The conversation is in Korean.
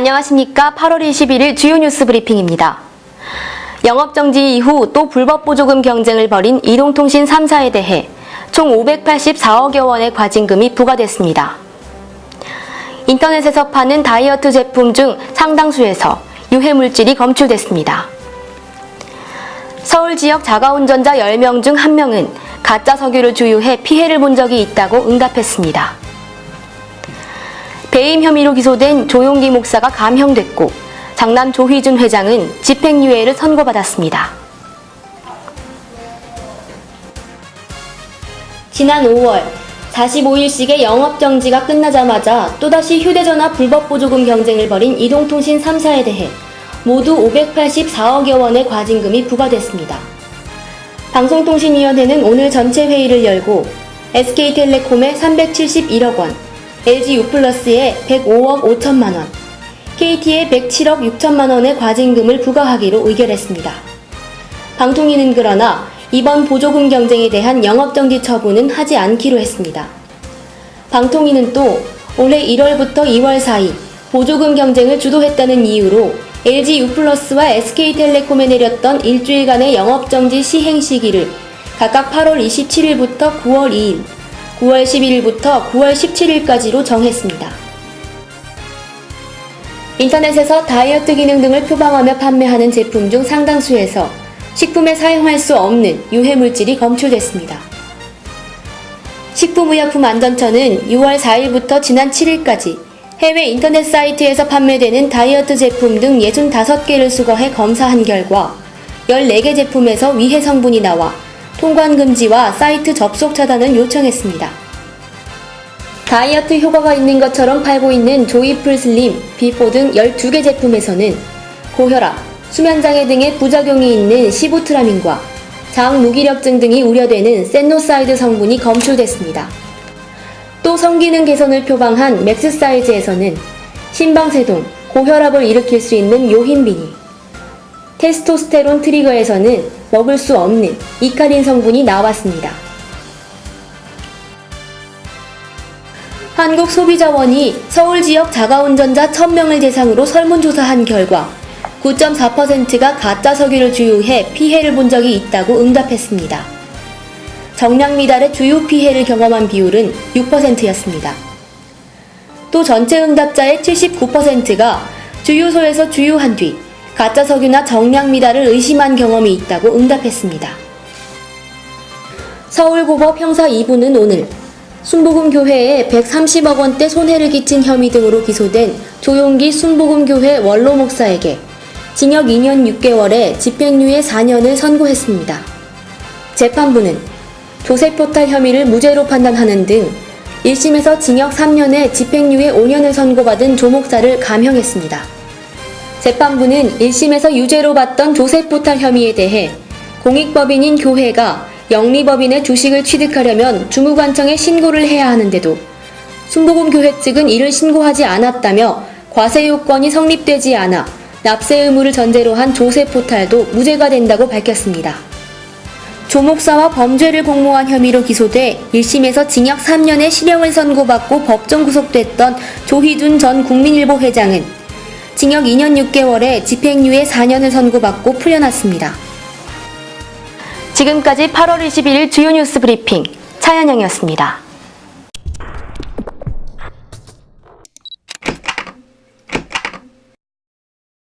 안녕하십니까. 8월 21일 주요 뉴스 브리핑입니다. 영업정지 이후 또 불법 보조금 경쟁을 벌인 이동통신 3사에 대해 총 584억여 원의 과징금이 부과됐습니다. 인터넷에서 파는 다이어트 제품 중 상당수에서 유해 물질이 검출됐습니다. 서울 지역 자가운전자 10명 중 1명은 가짜 석유를 주유해 피해를 본 적이 있다고 응답했습니다. 배임 혐의로 기소된 조용기 목사가 감형됐고 장남 조희준 회장은 집행유예를 선고받았습니다. 지난 5월 45일씩의 영업정지가 끝나자마자 또다시 휴대전화 불법 보조금 경쟁을 벌인 이동통신 3사에 대해 모두 584억여 원의 과징금이 부과됐습니다. 방송통신위원회는 오늘 전체 회의를 열고 SK텔레콤에 371억 원, LG U+에 105억 5천만 원, KT에 107억 6천만 원의 과징금을 부과하기로 의결했습니다. 방통위는 그러나 이번 보조금 경쟁에 대한 영업정지 처분은 하지 않기로 했습니다. 방통위는 또 올해 1월부터 2월 사이 보조금 경쟁을 주도했다는 이유로 LG U+와 SK텔레콤에 내렸던 일주일간의 영업정지 시행 시기를 각각 8월 27일부터 9월 2일, 9월 11일부터 9월 17일까지로 정했습니다. 인터넷에서 다이어트 기능 등을 표방하며 판매하는 제품 중 상당수에서 식품에 사용할 수 없는 유해 물질이 검출됐습니다. 식품의약품안전처는 6월 4일부터 지난 7일까지 해외 인터넷 사이트에서 판매되는 다이어트 제품 등 65개를 수거해 검사한 결과 14개 제품에서 위해 성분이 나와 통관 금지와 사이트 접속 차단을 요청했습니다. 다이어트 효과가 있는 것처럼 팔고 있는 조이풀 슬림, 비포 등 12개 제품에서는 고혈압, 수면장애 등의 부작용이 있는 시부트라민과 장 무기력증 등이 우려되는 센노사이드 성분이 검출됐습니다. 또 성기능 개선을 표방한 맥스 사이즈에서는 심방세동, 고혈압을 일으킬 수 있는 요힌비니, 테스토스테론 트리거에서는 먹을 수 없는 이카린 성분이 나왔습니다. 한국소비자원이 서울 지역 자가운전자 1000명을 대상으로 설문조사한 결과 9.4%가 가짜 석유를 주유해 피해를 본 적이 있다고 응답했습니다. 정량 미달의 주유 피해를 경험한 비율은 6%였습니다. 또 전체 응답자의 79%가 주유소에서 주유한 뒤 가짜 석유나 정량 미달을 의심한 경험이 있다고 응답했습니다. 서울고법 형사 2부는 오늘 순복음 교회에 130억 원대 손해를 끼친 혐의 등으로 기소된 조용기 순복음 교회 원로 목사에게 징역 2년 6개월에 집행유예 4년을 선고했습니다. 재판부는 조세포탈 혐의를 무죄로 판단하는 등 1심에서 징역 3년에 집행유예 5년을 선고받은 조 목사를 감형했습니다. 재판부는 1심에서 유죄로 봤던 조세 포탈 혐의에 대해 공익법인인 교회가 영리법인의 주식을 취득하려면 주무관청에 신고를 해야 하는데도 순복음 교회 측은 이를 신고하지 않았다며 과세 요건이 성립되지 않아 납세 의무를 전제로 한 조세 포탈도 무죄가 된다고 밝혔습니다. 조 목사와 범죄를 공모한 혐의로 기소돼 1심에서 징역 3년의 실형을 선고받고 법정 구속됐던 조희준 전 국민일보 회장은 징역 2년 6개월에 집행유예 4년을 선고받고 풀려났습니다. 지금까지 8월 21일 주요 뉴스 브리핑 차현영이었습니다.